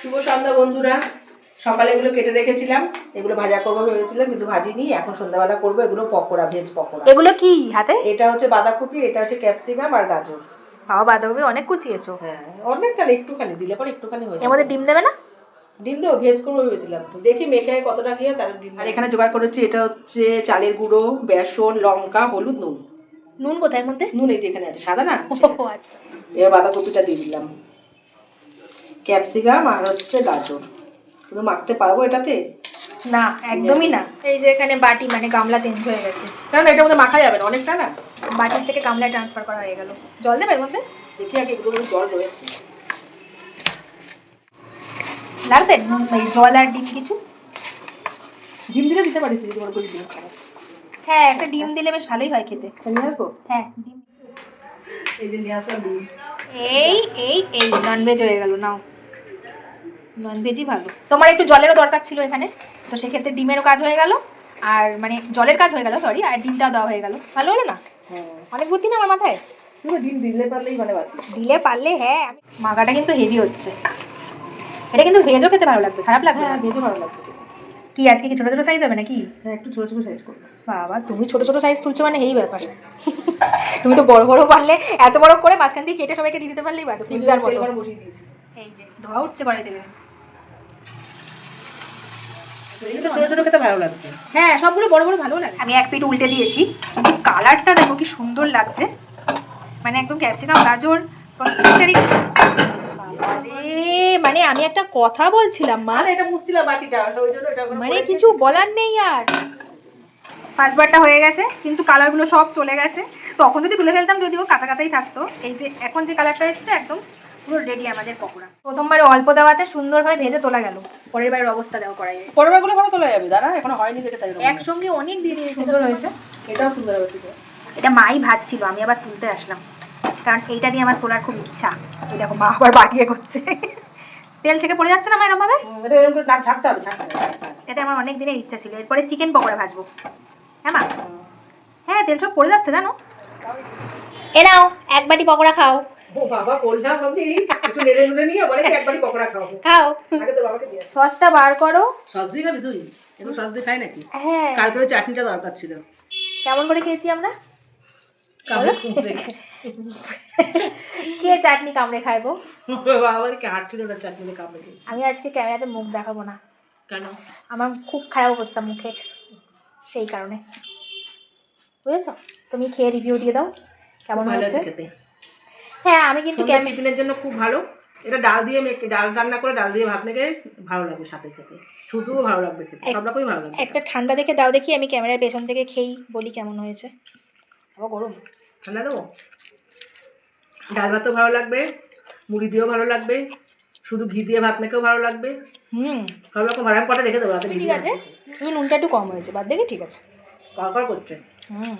শুভ সন্ধ্যা বন্ধুরা। সকালে এগুলো কেটে রেখেছিলাম এগুলো ভাজা করব ভেবেছিলাম কিন্তু ভাজিনি এখন সন্ধ্যাবেলা করব এগুলো পকোড়া ভেজ পকোড়া। এগুলো কি হাতে? এটা হচ্ছে বাঁধাকপি এটা হচ্ছে ক্যাপসিকাম আর গাজর। বাবা বাঁধাকপি অনেক কুচিয়েছো। হ্যাঁ অনেকখানি একটুখানি দিলে পরে একটুখানি হয়ে এর। মধ্যে ডিম দেবে না? ডিম দেবো ভেজ করব ভেবেছিলাম তো। দেখি মেখে কতটা কি তার ডিম আর এখানে জোগাড় করেছি এটা হচ্ছে চালের গুঁড়ো বেসন লঙ্কা হলুদ নুন। নুন কোথায় এর মধ্যে? নুন এই যে এখানে আছে সাদা না? ও আচ্ছা। এবার বাঁধাকপিটা দিয়ে দিলাম। ক্যাপসিকাম আর হচ্ছে গাজর। শুধু মাখতে পারব এটাতে? না একদমই না। এই যে এখানে বাটি মানে গামলা চেঞ্জ হয়ে গেছে। কারণ এটার মধ্যে মাখা যাবে না অনেকটা না? বাটির থেকে গামলায় ট্রান্সফার করা হয়ে গেল। জল দেবে এর মধ্যে? দেখি আগে এগুলো জল রয়েছে। লাগবে? জল আর ডিম কিছু? ডিম দিলে দিতে পারিস যদি তোমার করে ডিম হ্যাঁ একটা ডিম দিলে বেশ ভালোই হয় খেতে। হ্যাঁ ডিম এই এই এই ননভেজ হয়ে গেল নাও। ননভেজই ভালো। তোমার একটু জলেরও দরকার ছিল এখানে তো সেক্ষেত্রে ডিমেরও কাজ হয়ে গেল আর মানে জলের কাজ হয়ে গেল সরি আর ডিমটাও দেওয়া হয়ে গেল। ভালো হলো না? হ্যাঁ। অনেক বুদ্ধি না আমার মাথায়? পুরো ডিম দিলে পারলেই মানে বাঁচি। দিলে পারলে হ্যাঁ মাখাটা কিন্তু হেভি হচ্ছে। এটা কিন্তু ভেজও খেতে ভালো লাগবে খারাপ লাগবে হ্যাঁ ভেজে ভালো লাগবে। কি আজকে কি ছোটো ছোটো সাইজ হবে নাকি? হ্যাঁ একটু ছোটো ছোটো সাইজ করব। বাবা তুমি ছোট ছোট সাইজ তুলছো মানে এই ব্যাপার। তুমি তো বড় বড় পারলে এত বড় করে মাঝখান দিয়ে কেটে সবাইকে দিয়ে দিতে পারলেই বাজো পিৎজার মতো। তেল বসিয়ে দিয়েছি। এই যে ধোয়া উঠছে কড়াই থেকে। এগুলো ছোটো ছোটো খেতে ভালো লাগবে হ্যাঁ সবগুলো বড় বড় ভালো লাগে। আমি এক পিঠ উল্টে দিয়েছি। কালারটা দেখো কি সুন্দর লাগছে। মানে একদম ক্যাপসিকাম গাজর প্রত্যেকটারই মানে আমি একটা কথা বলছিলাম মা। এটা মুছছিলাম বাটিটা ওই জন্য এটা মানে কিছু বলার নেই আর। পাঁচবারটা হয়ে গেছে কিন্তু কালারগুলো সব চলে গেছে। তখন যদি তুলে ফেলতাম যদিও কাঁচা কাঁচাই থাকতো এই যে এখন যে কালারটা এসছে একদম পুরো রেডি আমাদের পকোড়া। প্রথমবারে অল্প দেওয়াতে সুন্দরভাবে ভেজে তোলা গেল পরের বারের অবস্থা দেওয়া করাই পরেরগুলো ভালো তোলা যাবে দাঁড়া এখনও হয়নি দেখে তাই একসঙ্গে অনেক দিয়ে দিয়েছে। সুন্দর হয়েছে। এটাও সুন্দর হবে এটা মাই ভাজছিল আমি আবার তুলতে আসলাম। কারণ এইটা দিয়ে আমার তোলার খুব ইচ্ছা। এই দেখো মা আবার বাটিয়ে করছে তেল থেকে পড়ে যাচ্ছে না মা এরকম ভাবে এটা আমার অনেক দিনের ইচ্ছা ছিল। এরপরে চিকেন পকোড়া ভাজবো। হ্যাঁ মা? হ্যাঁ তেল সব পড়ে যাচ্ছে জানো? এ নাও এক বাটি পকোড়া খাও। ও বাবা বললাম আমি একটু নেড়ে নুড়ে নিয়ে বলে কি একবারই পকোড়া খাওয়াবো খাও। আগে তো বাবাকে দিয়ে সসটা বার করো। সস দিয়ে খাবি তুই? এখন সস দিয়ে খাই নাকি? হ্যাঁ। কাল করে চাটনিটা দরকার ছিল। কেমন করে খেয়েছি আমরা? কামড়ে কে চাটনি কামড়ে খাইবো। আমি আজকে ক্যামেরাতে মুখ দেখাবো না। কেন? আমার খুব খারাপ অবস্থা মুখের সেই কারণে। বুঝেছ? তুমি খেয়ে রিভিউ দিয়ে দাও কেমন ভালো হয়েছে? খেতে হ্যাঁ আমি কিন্তু টিফিনের জন্য খুব ভালো। এটা ডাল দিয়ে মেখে ডাল রান্না করে ডাল দিয়ে ভাত মেখে ভালো লাগবে সাথে খেতে। শুধুও ভালো লাগবে খেতে সব রকমই ভালো লাগবে একটা ঠান্ডা দেখে দাও দেখি আমি ক্যামেরার পেছন থেকে খেয়েই বলি কেমন হয়েছে। আবার গরম। ঠান্ডা দেবো? ডাল ভাতও ভালো লাগবে মুড়ি দিয়েও ভালো লাগবে শুধু ঘি দিয়ে ভাত মেখেও ভালো লাগবে। হুম। সব রকম ভাড়া কটা রেখে দেবো? ঠিক আছে। নুনটা একটু কম হয়েছে বাদ দেখে ঠিক আছে। কর করছে। হুম